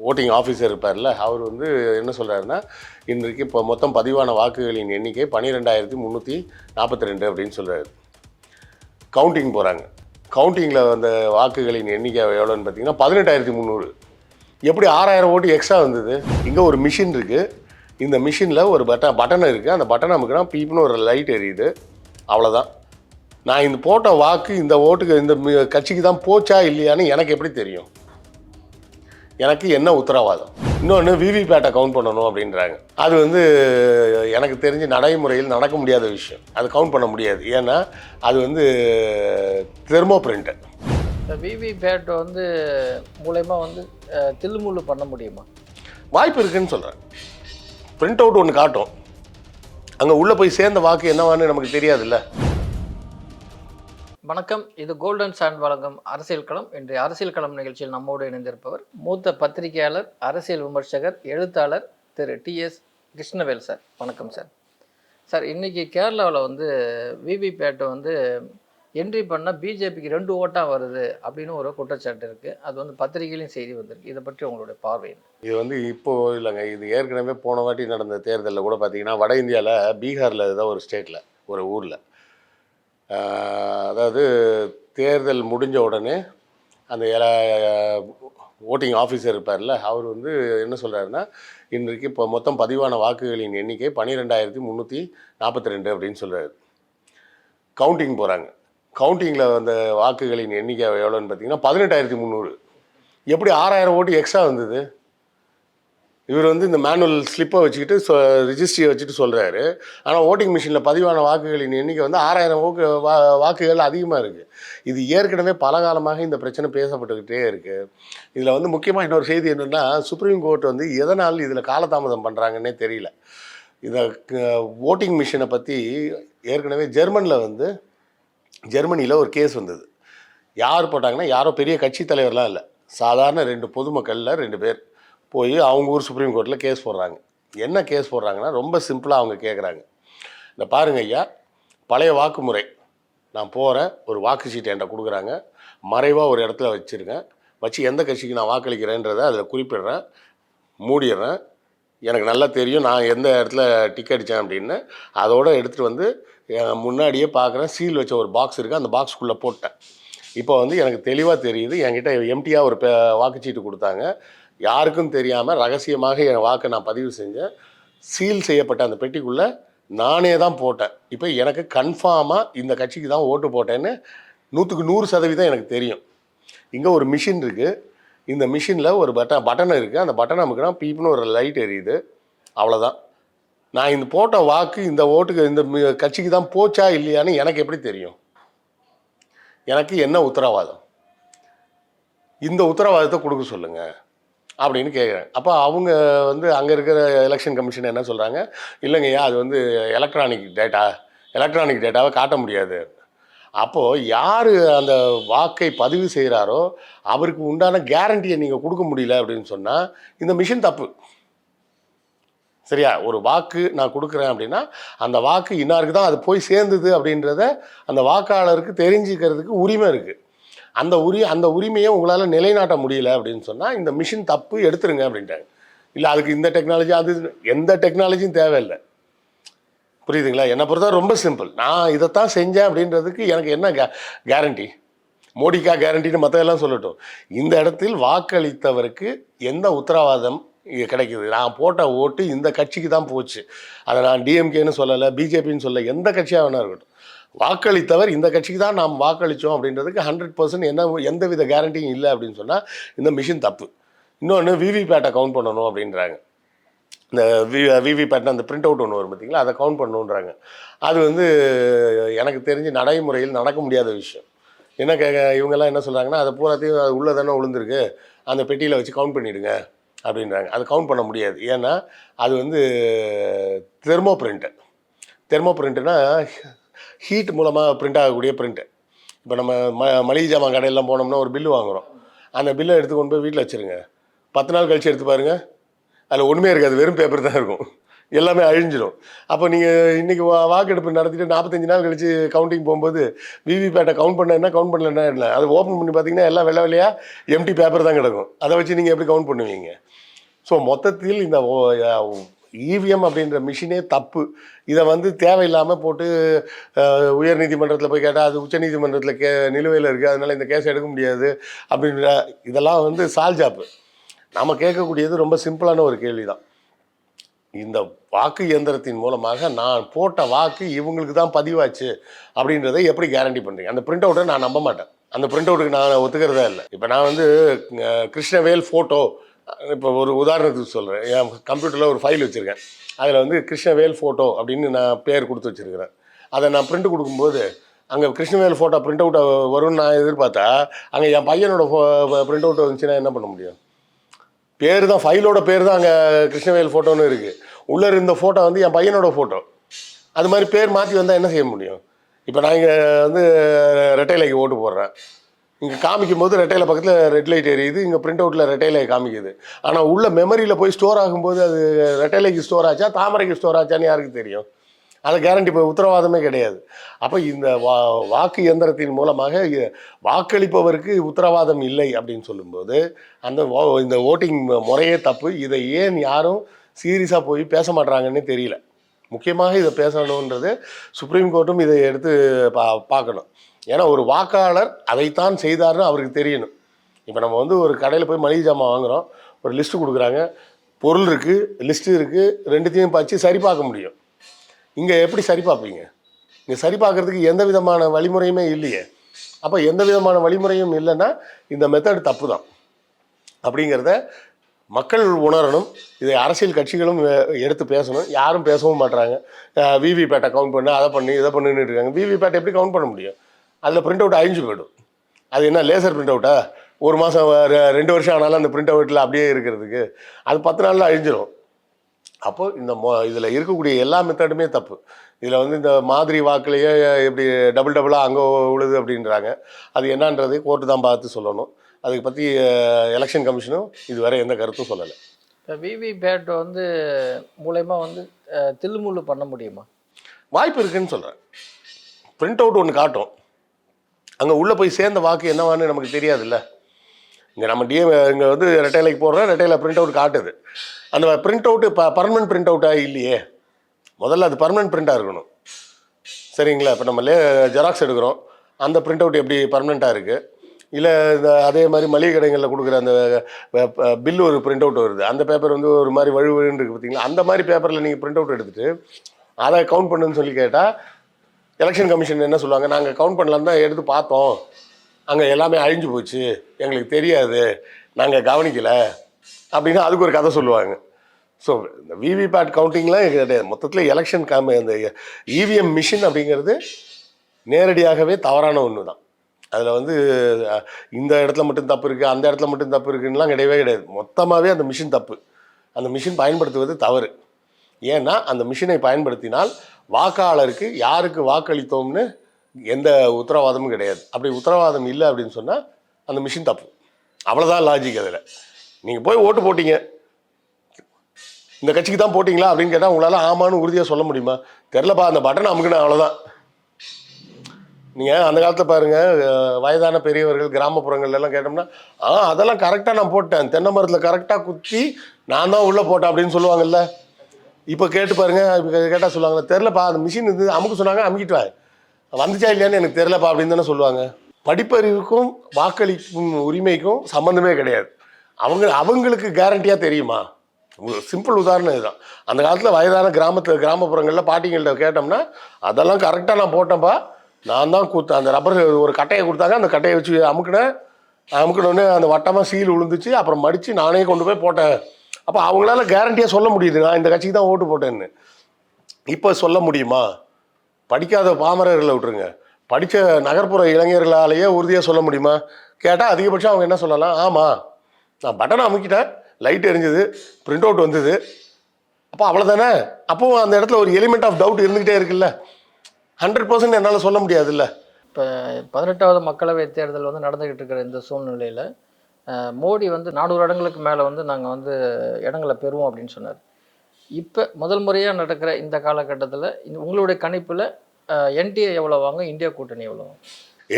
Voting officer இருப்பார்ல அவர் வந்து என்ன சொல்கிறாருன்னா இன்றைக்கு இப்போ மொத்தம் பதிவான வாக்குகளின் எண்ணிக்கை பன்னிரெண்டாயிரத்தி முந்நூற்றி நாற்பத்தி ரெண்டு அப்படின்னு சொல்கிறாரு கவுண்டிங் போகிறாங்க கவுண்டிங்கில் வந்த வாக்குகளின் எண்ணிக்கை எவ்வளோன்னு பார்த்தீங்கன்னா பதினெட்டாயிரத்தி முந்நூறு எப்படி ஆறாயிரம் ஓட்டு எக்ஸ்ட்ரா வந்தது? இங்கே ஒரு மிஷின் இருக்குது இந்த மிஷினில் ஒரு பட்டன் பட்டன் இருக்குது அந்த பட்டன் நமக்குனா பீப்புன்னு ஒரு லைட் எரியுது. அவ்வளோதான் நான் இந்த போட்ட வாக்கு இந்த ஓட்டுக்கு இந்த கட்சிக்கு தான் போச்சா இல்லையான்னு எனக்கு எப்படி தெரியும்? எனக்கு என்ன உத்தரவாதம்? இன்னொன்று விவிபேட்டை கவுண்ட் பண்ணணும் அப்படின்றாங்க. அது வந்து எனக்கு தெரிஞ்சு நடைமுறையில் நடக்க முடியாத விஷயம். அது கவுண்ட் பண்ண முடியாது. ஏன்னா அது வந்து தெர்மோ பிரிண்ட் இந்த விவி பேட் வந்து மூலயமா வந்து அஹ், தில்லுமுல்லு பண்ண முடியுமா? வாய்ப்பு இருக்குன்னு சொல்கிறேன் பிரிண்ட் அவுட் ஒன்று காட்டும். அங்கே உள்ளே போய் சேர்ந்த வாக்கு என்னவான்னு நமக்கு தெரியாதுல்ல. வணக்கம். இது கோல்டன் சாண்ட் வழங்கும் அரசியல் களம். இன்றைய அரசியல் களம் நிகழ்ச்சியில் நம்மோடு இணைந்திருப்பவர் மூத்த பத்திரிகையாளர் அரசியல் விமர்சகர் எழுத்தாளர் திரு டிஎஸ் கிருஷ்ணவேல் சார். வணக்கம் சார். சார் இன்னைக்கு கேரளாவில் வந்து விவிபேட்டை வந்து என்ட்ரி பண்ண பிஜேபிக்கு ரெண்டு ஓட்டாக வருது அப்படின்னு ஒரு குற்றச்சாட்டு இருக்குது அது வந்து பத்திரிகையிலையும் செய்தி வந்திருக்கு. இதை பற்றி உங்களுடைய பார்வை என்ன? இது வந்து இப்போ இல்லைங்க. இது ஏற்கனவே போன வாட்டி நடந்த தேர்தலில் கூட பார்த்தீங்கன்னா வட இந்தியாவில் பீகாரில் ஏதோ ஒரு ஸ்டேட்டில் ஒரு ஊரில். அதாவது தேர்தல் முடிஞ்ச உடனே அந்த ஓட்டிங் ஆஃபீஸர் இருப்பார்ல அவர் வந்து என்ன சொல்கிறாருன்னா இன்றைக்கு இப்போ மொத்தம் பதிவான வாக்குகளின் எண்ணிக்கை பன்னிரெண்டாயிரத்தி முந்நூற்றி நாற்பத்தி ரெண்டு அப்படின்னு சொல்கிறாரு கவுண்டிங் போகிறாங்க கவுண்டிங்கில் வந்த வாக்குகளின் எண்ணிக்கை எவ்வளோன்னு பார்த்தீங்கன்னா பதினெட்டாயிரத்தி முந்நூறு எப்படி ஆறாயிரம் ஓட்டு எக்ஸ்ட்ரா வந்தது? இவர் வந்து இந்த மேனுவல் ஸ்லிப்பை வச்சுக்கிட்டு சொ ரிஜிஸ்ட்ரியை வச்சுட்டு சொல்கிறாரு ஆனால் ஓட்டிங் மிஷினில் பதிவான வாக்குகளின் எண்ணிக்கை வந்து ஆறாயிரம் வாக்கு வா வாக்குகள் அதிகமாக இருக்குது இது ஏற்கனவே பல காலமாக இந்த பிரச்சனை பேசப்பட்டுக்கிட்டே இருக்குது இதில் வந்து முக்கியமாக இன்னொரு செய்தி என்னென்னா சுப்ரீம் கோர்ட் வந்து எதனால் இதில் காலதாமதம் பண்ணுறாங்கன்னே தெரியல. இதை ஓட்டிங் மிஷினை பற்றி ஏற்கனவே ஜெர்மனில் வந்து ஜெர்மனியில் ஒரு கேஸ் வந்தது. யார் போட்டாங்கன்னா யாரோ பெரிய கட்சி தலைவர்லாம் இல்லை. சாதாரண ரெண்டு பொதுமக்களில் ரெண்டு பேர். போய் அவங்க ஊர் சுப்ரீம் கோர்ட்டில் கேஸ் போடுறாங்க. என்ன கேஸ் போடுறாங்கன்னா ரொம்ப சிம்பிளாக அவங்க கேட்குறாங்க இந்த பாருங்க ஐயா பழைய வாக்குமுறை. நான் போகிறேன் ஒரு வாக்கு சீட்டு என்கிட்ட கொடுக்குறாங்க. மறைவாக ஒரு இடத்துல வச்சுருக்கேன் வச்சு எந்த கட்சிக்கு நான் வாக்களிக்கிறேன்றதை அதில் குறிப்பிடுறேன். மூடிடுறேன். எனக்கு நல்லா தெரியும் நான் எந்த இடத்துல டிக்கெட் அடித்தேன் அப்படின்னு. அதோடு எடுத்துகிட்டு வந்து முன்னாடியே பார்க்குறேன் சீல் வச்ச ஒரு பாக்ஸ் இருக்குது அந்த பாக்ஸ்க்குள்ளே போட்டேன். இப்போ வந்து எனக்கு தெளிவாக தெரியுது என்கிட்ட எம்டியாக ஒரு வாக்குச்சீட்டு கொடுத்தாங்க. யாருக்கும் தெரியாமல் ரகசியமாக என் வாக்கை நான் பதிவு செஞ்சேன். சீல் செய்யப்பட்ட அந்த பெட்டிக்குள்ளே நானே தான் போட்டேன். இப்போ எனக்கு கன்ஃபார்மாக இந்த கட்சிக்கு தான் ஓட்டு போட்டேன்னு நூற்றுக்கு நூறு சதவீதம் எனக்கு தெரியும். இங்கே ஒரு மிஷின் இருக்குது இந்த மிஷினில் ஒரு பட்டன் பட்டன் இருக்குது அந்த பட்டன் நமக்குனா பீப்புன்னு ஒரு லைட் எரியுது. அவ்வளோதான் நான் இந்த போட்ட வாக்கு இந்த ஓட்டுக்கு இந்த கட்சிக்கு தான் போச்சா இல்லையான்னு எனக்கு எப்படி தெரியும்? எனக்கு என்ன உத்தரவாதம்? இந்த உத்தரவாதத்தை கொடுக்க சொல்லுங்கள் அப்படின்னு கேட்குறேன் அப்போ அவங்க வந்து அங்கே இருக்கிற எலெக்ஷன் கமிஷன் என்ன சொல்கிறாங்க இல்லைங்கய்யா அது வந்து எலக்ட்ரானிக் டேட்டா எலக்ட்ரானிக் டேட்டாவை காட்ட முடியாது. அப்போது யார் அந்த வாக்கை பதிவு செய்கிறாரோ அவருக்கு உண்டான கேரண்டியை நீங்கள் கொடுக்க முடியல அப்படின்னு சொன்னால் இந்த மிஷின் தப்பு. சரியா? ஒரு வாக்கு நான் கொடுக்குறேன் அப்படின்னா அந்த வாக்கு இன்னாருக்கு தான் அது போய் சேர்ந்தது அப்படின்றத அந்த வாக்காளருக்கு தெரிஞ்சுக்கிறதுக்கு உரிமை இருக்குது அந்த உரி அந்த உரிமையை உங்களால் நிலைநாட்ட முடியல அப்படின்னு சொன்னால் இந்த மிஷின் தப்பு எடுத்துருங்க அப்படின்ட்டாங்க இல்லை அதுக்கு இந்த டெக்னாலஜி அது எந்த டெக்னாலஜியும் தேவையில்லை. புரியுதுங்களா? என்னை பொறுத்தவரை ரொம்ப சிம்பிள். நான் இதைத்தான் செஞ்சேன் அப்படின்றதுக்கு எனக்கு என்ன கே கேரண்டி மோடிக்கா கேரண்டின்னு மற்றதெல்லாம் சொல்லட்டும். இந்த இடத்தில் வாக்களித்தவருக்கு எந்த உத்தரவாதம் இங்க கிடைக்குது? நான் போட்ட ஓட்டு இந்த கட்சிக்கு தான் போச்சு. அதை நான் டிஎம்கேன்னு சொல்லலை பிஜேபின்னு சொல்ல எந்த கட்சியாக வேணா இருக்கட்டும். வாக்களித்தவர் இந்த கட்சிக்கு தான் நாம் வாக்களித்தோம் அப்படின்றதுக்கு ஹண்ட்ரட் பர்சன்ட் என்ன எந்தவித கேரண்டியும் இல்லை அப்படின்னு சொன்னால் இந்த மிஷின் தப்பு. இன்னொன்று விவிபேட்டை கவுண்ட் பண்ணணும் அப்படின்றாங்க. இந்த வி விவிபேட்டில் அந்த பிரிண்ட் அவுட் ஒன்று வரும் பார்த்தீங்களா? அதை கவுண்ட் பண்ணணுன்றாங்க அது வந்து எனக்கு தெரிஞ்சு நடைமுறையில் நடக்க முடியாத விஷயம். என்ன கே இவங்கெல்லாம் என்ன சொல்கிறாங்கன்னா அதை பூராத்தையும் அது உள்ளே தானே விழுந்திருக்கு அந்த பெட்டியில் வச்சு கவுண்ட் பண்ணிவிடுங்க அப்படின்றாங்க. அது கவுண்ட் பண்ண முடியாது. ஏன்னா அது வந்து தெர்மோ பிரிண்ட்டு தெர்மோ பிரிண்ட்டுனா ஹீட் மூலமாக பிரிண்ட் ஆகக்கூடிய பிரிண்ட்டு இப்போ நம்ம ம மளிகை ஜாமான் கடையெல்லாம் போனோம்னா ஒரு பில்லு வாங்குகிறோம் அந்த பில்லை எடுத்து கொண்டு போய் வீட்டில் வச்சுருங்க. பத்து நாள் கழித்து எடுத்து பாருங்கள் அதில் ஒன்றுமே இருக்காது. வெறும் பேப்பர் தான் இருக்கும். எல்லாமே அழிஞ்சிடும் அப்போ நீங்கள் இன்றைக்கி வா வாக்கெடுப்பு நடத்திட்டு நாற்பத்தஞ்சு நாள் கழிச்சு கவுண்டிங் போகும்போது விவிபேட்டை கவுண்ட் பண்ண என்ன? கவுண்ட் பண்ணலன்னா இல்லை அது ஓப்பன் பண்ணி பார்த்தீங்கன்னா எல்லாம் வெள்ளை வெள்ளையாக எம்டி பேப்பர் தான் கிடக்கும். அதை வச்சு நீங்கள் எப்படி கவுண்ட் பண்ணுவீங்க? ஸோ மொத்தத்தில் இந்த இவிஎம் அப்படின்ற மிஷினே தப்பு. இதை வந்து தேவையில்லாமல் போட்டு உயர் உயர்நீதிமன்றத்தில் போய் கேட்டால் அது உச்சநீதிமன்றத்தில் கே நிலுவையில் இருக்குது அதனால் இந்த கேஸ் எடுக்க முடியாது அப்படின்ற இதெல்லாம் வந்து சால்ஜாப்பு நம்ம கேட்கக்கூடியது ரொம்ப சிம்பிளான ஒரு கேள்வி தான் இந்த வாக்கு இயந்திரத்தின் மூலமாக நான் போட்ட வாக்கு இவங்களுக்கு தான் பதிவாச்சு அப்படின்றத எப்படி கேரண்டி பண்ணுறீங்க அந்த பிரிண்ட் அவுட்டை நான் நம்ப மாட்டேன். அந்த பிரிண்ட் அவுட்டுக்கு நான் ஒத்துக்கிறதே இல்லை. இப்போ நான் வந்து கிருஷ்ணவேல் ஃபோட்டோ இப்போ ஒரு உதாரணத்துக்கு சொல்கிறேன் என் கம்ப்யூட்டரில் ஒரு ஃபைல் வச்சுருக்கேன். அதில் வந்து கிருஷ்ணவேல் ஃபோட்டோ அப்படின்னு நான் பேர் கொடுத்து வச்சுருக்கிறேன். அதை நான் பிரிண்ட் கொடுக்கும்போது அங்கே கிருஷ்ணவேல் ஃபோட்டோ பிரிண்ட் அவுட் வரும்னு நான் எதிர்பார்த்தா அங்கே என் பையனோட ஃபோ பிரிண்ட் அவுட் வந்துச்சுன்னா என்ன பண்ண முடியும்? பேர் தான் ஃபைலோட பேர் தான் அங்கே கிருஷ்ணவேல் ஃபோட்டோன்னு இருக்குது உள்ளே இருந்த ஃபோட்டோ வந்து என் பையனோட ஃபோட்டோ அது மாதிரி பேர் மாற்றி வந்தால் என்ன செய்ய முடியும்? இப்போ நான் இங்கே வந்து ரெட்டைலைக்கு ஓட்டு போடுறேன். இங்கே காமிக்கும் போது ரெட்டையில பக்கத்தில் ரெட் லைட் எரியுது இங்கே பிரிண்ட் அவுட்டில் ரெட்டையில காமிக்குது. ஆனால் உள்ள மெமரியில் போய் ஸ்டோர் ஆகும்போது அது ரெட்டைலைக்கு ஸ்டோர் ஆச்சா தாமரைக்கு ஸ்டோர் ஆச்சான்னு யாருக்கு தெரியும்? அது கேரண்டி இப்போ உத்தரவாதமே கிடையாது. அப்போ இந்த வா வாக்கு இயந்திரத்தின் மூலமாக வாக்களிப்பவருக்கு உத்தரவாதம் இல்லை அப்படின்னு சொல்லும்போது அந்த இந்த ஓட்டிங் முறையே தப்பு. இதை ஏன் யாரும் சீரியஸாக போய் பேச மாட்றாங்கன்னு தெரியல. முக்கியமாக இதை பேசணுன்றது சுப்ரீம் கோர்ட்டும் இதை எடுத்து பா பார்க்கணும். ஏன்னா ஒரு வாக்காளர் அதைத்தான் செய்தார்னு அவருக்கு தெரியணும். இப்போ நம்ம வந்து ஒரு கடையில் போய் மளிகை ஜாமான் வாங்குகிறோம் ஒரு லிஸ்ட்டு கொடுக்குறாங்க. பொருள் இருக்குது லிஸ்ட்டு இருக்குது ரெண்டுத்தையும் பார்த்து சரி பார்க்க முடியும். இங்கே எப்படி சரி பார்ப்பீங்க? இங்கே சரி பார்க்கறதுக்கு எந்த விதமான வழிமுறையுமே இல்லையே. அப்போ எந்த விதமான வழிமுறையும் இல்லைன்னா இந்த மெத்தட் தப்பு தான் அப்படிங்கிறத மக்கள் உணரணும். இதை அரசியல் கட்சிகளும் எடுத்து பேசணும். யாரும் பேசவும் மாட்றாங்க. விவிபேட்டை கவுண்ட் பண்ணு அதை பண்ணி இதை பண்ணுன்னு இருக்காங்க. விவிபேட்டை எப்படி கவுண்ட் பண்ண முடியும்? அதில் பிரிண்ட் அவுட் அழிஞ்சு போயிடும். அது என்ன லேசர் பிரிண்ட் அவுட்டா ஒரு மாதம் ரெண்டு வருஷம் ஆனாலும் அந்த பிரிண்ட் அவுட்டில் அப்படியே இருக்கிறதுக்கு அது பத்து நாளில் அழிஞ்சிரும். அப்போ இந்த மொ இதில் இருக்கக்கூடிய எல்லா மெத்தடுமே தப்பு. இதில் வந்து இந்த மாதிரி வாக்குலேயே எப்படி டபுள் டபுளாக அங்கே உழுது அப்படின்றாங்க. அது என்னன்றது கோர்ட்டு தான் பார்த்து சொல்லணும். அதுக்கு பற்றி எலெக்ஷன் கமிஷனும் இதுவரை எந்த கருத்தும் சொல்லலை. இப்போ விவி பேட் வந்து மூலயமா வந்து தில்லுமுல்லு பண்ண முடியுமா? வாய்ப்பு இருக்குன்னு சொல்கிறேன் பிரிண்ட் அவுட் ஒன்று காட்டும். அங்கே உள்ளே போய் சேர்ந்த வாக்கு என்னவான்னு நமக்கு தெரியாதுல்ல. இங்கே நம்ம டிஎம் இங்கே வந்து ரெட்டைலைக்கு போடுறோம் ரெட்டையில பிரிண்ட் அவுட் காட்டுது. அந்த பிரிண்ட் அவுட்டு ப பர்மனன்ட் பிரிண்ட் அவுட்டாக இல்லையே. முதல்ல அது பர்மனன்ட் பிரிண்ட்டாக இருக்கணும். சரிங்களா? இப்போ நம்ம லே ஜெராக்ஸ் எடுக்கிறோம். அந்த பிரிண்ட் அவுட் எப்படி பர்மனெண்ட்டாக இருக்குது இல்லை இந்த அதே மாதிரி மளிகை கடைகளில் கொடுக்குற அந்த பில்லு ஒரு பிரிண்ட் அவுட் வருது. அந்த பேப்பர் வந்து ஒரு மாதிரி வழுவழுன்னு இருக்குது பார்த்தீங்களா அந்த மாதிரி பேப்பரில் நீங்கள் பிரிண்ட் அவுட் எடுத்துகிட்டு அதை கவுண்ட் பண்ணுன்னு சொல்லி கேட்டால் எலெக்ஷன் கமிஷன் என்ன சொல்லுவாங்க? நாங்கள் கவுண்ட் பண்ணலாம் தான் எடுத்து பார்த்தோம். அங்கே எல்லாமே அழிஞ்சு போச்சு. எங்களுக்கு தெரியாது. நாங்கள் கவனிக்கலை. அப்படின்னு அதுக்கு ஒரு கதை சொல்லுவாங்க. ஸோ இந்த விவிபேட் கவுண்டிங்லாம் கிடையாது. மொத்தத்தில் எலெக்ஷன் காம அந்த இவிஎம் மிஷின் அப்படிங்கிறது நேரடியாகவே தவறான ஒன்று தான் அதில் வந்து இந்த இடத்துல மட்டும் தப்பு இருக்குது அந்த இடத்துல மட்டும் தப்பு இருக்குன்னுலாம் கிடையவே கிடையாது. மொத்தமாகவே அந்த மிஷின் தப்பு. அந்த மிஷின் பயன்படுத்துவது தவறு. ஏன்னா அந்த மிஷினை பயன்படுத்தினால் வாக்காளருக்கு யாருக்கு வாக்களித்தோம்னு எந்த உத்தரவாதமும் கிடையாது. அப்படி உத்தரவாதம் இல்லை அப்படின்னு சொன்னால் அந்த மிஷின் தப்பு. அவ்வளோதான் லாஜிக் அதில். நீங்கள் போய் ஓட்டு போட்டீங்க. இந்த கட்சிக்கு தான் போட்டிங்களா அப்படின்னு கேட்டால் உங்களால் ஆமான்னு உறுதியாக சொல்ல முடியுமா? தெரிலப்பா அந்த பட்டன் அமுக்குன அவ்வளோதான் நீங்கள் அந்த காலத்தில் பாருங்கள் வயதான பெரியவர்கள் கிராமப்புறங்கள்லாம் எல்லாம் கேட்டோம்னா ஆ அதெல்லாம் கரெக்டாக நான் போட்டேன். தென்னை மரத்தில் கரெக்டாக குத்தி நான் தான் உள்ளே போட்டேன் அப்படின்னு சொல்லுவாங்கல்ல. இப்போ கேட்டு பாருங்க இப்போ கேட்டால் சொல்லுவாங்க தெரிலப்பா அந்த மிஷின் இருந்து அமுக்க சொன்னாங்க அமுக்கிட்டு வந்துச்சா இல்லையான்னு எனக்கு தெரிலப்பா அப்படின்னு தானே சொல்லுவாங்க. படிப்பறிவுக்கும் வாக்களிக்கும் உரிமைக்கும் சம்மந்தமே கிடையாது. அவங்க அவங்களுக்கு கேரண்டியாக தெரியுமா? சிம்பிள் உதாரணம் இதுதான். அந்த காலத்தில் வயதான கிராமத்தில் கிராமப்புறங்களில் பாட்டிங்கள்ட்ட கேட்டோம்னா அதெல்லாம் கரெக்டாக நான் போட்டேன்ப்பா. நான் தான் கொடுத்தேன் அந்த ரப்பர் ஒரு கட்டையை கொடுத்தாங்க அந்த கட்டையை வச்சு அமுக்கினேன். அமுக்கினோடனே அந்த வட்டமாக சீல் விழுந்துச்சு அப்புறம் மடித்து நானே கொண்டு போய் போட்டேன். அப்போ அவங்களால கேரண்டியாக சொல்ல முடியுது. நான் இந்த கட்சிக்கு தான் ஓட்டு போட்டேன்னு. இப்போ சொல்ல முடியுமா? படிக்காத பாமரர்களை விட்டுருங்க. படித்த நகர்ப்புற இளைஞர்களாலேயே உறுதியாக சொல்ல முடியுமா? கேட்டால் அதிகபட்சம் அவங்க என்ன சொல்லலாம்? ஆமாம் நான் பட்டனை அமுக்கிட்டேன். லைட் எரிஞ்சுது. பிரிண்ட் அவுட் வந்தது. அப்போ அவ்வளோதானே அப்போவும் அந்த இடத்துல ஒரு எலிமெண்ட் ஆஃப் டவுட் இருந்துக்கிட்டே இருக்குல்ல. ஹண்ட்ரட் பர்சன்ட் என்னால் சொல்ல முடியாதுல்ல. இப்போ பதினெட்டாவது மக்களவை தேர்தல் வந்து நடந்துக்கிட்டு இருக்கிற இந்த சூழ்நிலையில் மோடி வந்து நானூறு இடங்களுக்கு மேலே வந்து நாங்கள் வந்து இடங்களை பெறுவோம் அப்படின்னு சொன்னார். இப்போ முதல் முறையாக நடக்கிற இந்த காலகட்டத்தில் உங்களுடைய கணிப்பில் என்டிஏ எவ்வளோ வாங்க இந்தியா கூட்டணி எவ்வளோ வாங்க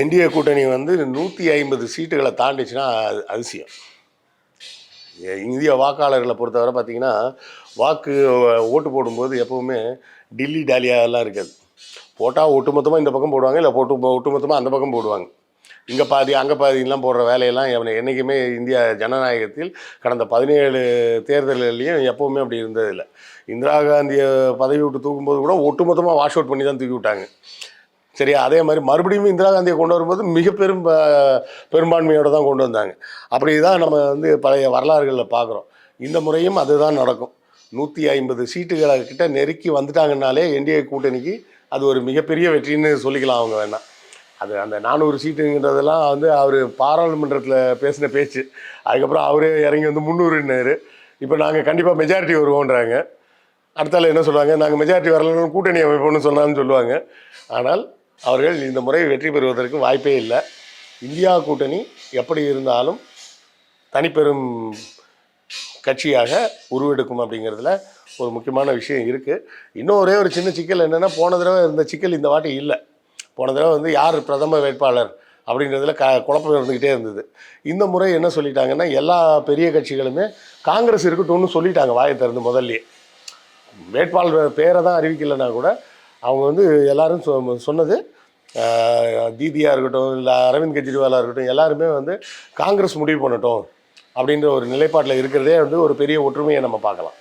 என்டிஏ கூட்டணி வந்து நூற்றி ஐம்பது சீட்டுகளை தாண்டிச்சுன்னா அது அதிசயம். இந்திய வாக்காளர்களை பொறுத்தவரை பார்த்தீங்கன்னா வாக்கு ஓட்டு போடும்போது எப்போவுமே டில்லி டாலியாலாம் எல்லாம் இருக்காது. போட்டால் ஒட்டுமொத்தமாக இந்த பக்கம் போடுவாங்க இல்லை போட்டு ஒட்டுமொத்தமாக அந்த பக்கம் போடுவாங்க. இங்கே பாதி அங்கே பாதிலாம் போடுற வேலையெல்லாம் எவனை என்றைக்குமே இந்தியா ஜனநாயகத்தில் கடந்த பதினேழு தேர்தல்கள்லையும் எப்போவுமே அப்படி இருந்ததில்லை. இந்திரா காந்தியை பதவி விட்டு தூக்கும்போது கூட ஒட்டுமொத்தமாக வாஷ் அவுட் பண்ணி தான் தூக்கி விட்டாங்க. சரியா? அதே மாதிரி மறுபடியும் இந்திரா காந்தியை கொண்டு வரும்போது மிக பெரும் பெரும்பான்மையோடு தான் கொண்டு வந்தாங்க. அப்படி தான் நம்ம வந்து பழைய வரலாறுகளில் பார்க்குறோம் இந்த முறையும் அதுதான் நடக்கும். நூற்றி ஐம்பது சீட்டுகளை கிட்ட நெருக்கி வந்துட்டாங்கனாலே என்டிஏ கூட்டணிக்கு அது ஒரு மிகப்பெரிய வெற்றின்னு சொல்லிக்கலாம் அவங்க வேணால் அது அந்த நானூறு சீட்டுங்கிறதெல்லாம் வந்து அவர் பாராளுமன்றத்தில் பேசின பேச்சு. அதுக்கப்புறம் அவரே இறங்கி வந்து முந்நூறுன்னாரு இப்போ நாங்கள் கண்டிப்பாக மெஜாரிட்டி வருவோன்றாங்க. அடுத்தால என்ன சொல்லுவாங்க நாங்கள் மெஜாரிட்டி வரலன்னு கூட்டணி அமைப்போம்னு சொன்னான்னு சொல்லுவாங்க. ஆனால் அவர்கள் இந்த முறை வெற்றி பெறுவதற்கு வாய்ப்பே இல்லை. இந்தியா கூட்டணி எப்படி இருந்தாலும் தனிப்பெரும் கட்சியாக உருவெடுக்கும் அப்படிங்கிறதுல ஒரு முக்கியமான விஷயம் இருக்குது இன்னும் ஒரே ஒரு சின்ன சிக்கல் என்னென்னா போன தடவை இருந்த சிக்கல் இந்த வாட்டி இல்லை. போன தடவை வந்து யார் பிரதம வேட்பாளர் அப்படின்றதுல க குழப்பம் இருந்துக்கிட்டே இருந்தது. இந்த முறை என்ன சொல்லிட்டாங்கன்னா எல்லா பெரிய கட்சிகளுமே காங்கிரஸ் இருக்கட்டும்னு சொல்லிட்டாங்க வாயை திறந்து முதல்லயே. வேட்பாளர் பேரை தான் அறிவிக்கலைன்னா கூட அவங்க வந்து எல்லாரும் சொ சொன்னது தீதியாக இருக்கட்டும் இல்லை அரவிந்த் கெஜ்ரிவாலாக இருக்கட்டும் எல்லாருமே வந்து காங்கிரஸ் முடிவு பண்ணட்டும் அப்படின்ற ஒரு நிலைப்பாட்டில் இருக்கிறதே வந்து ஒரு பெரிய ஒற்றுமையை நம்ம பார்க்கலாம்.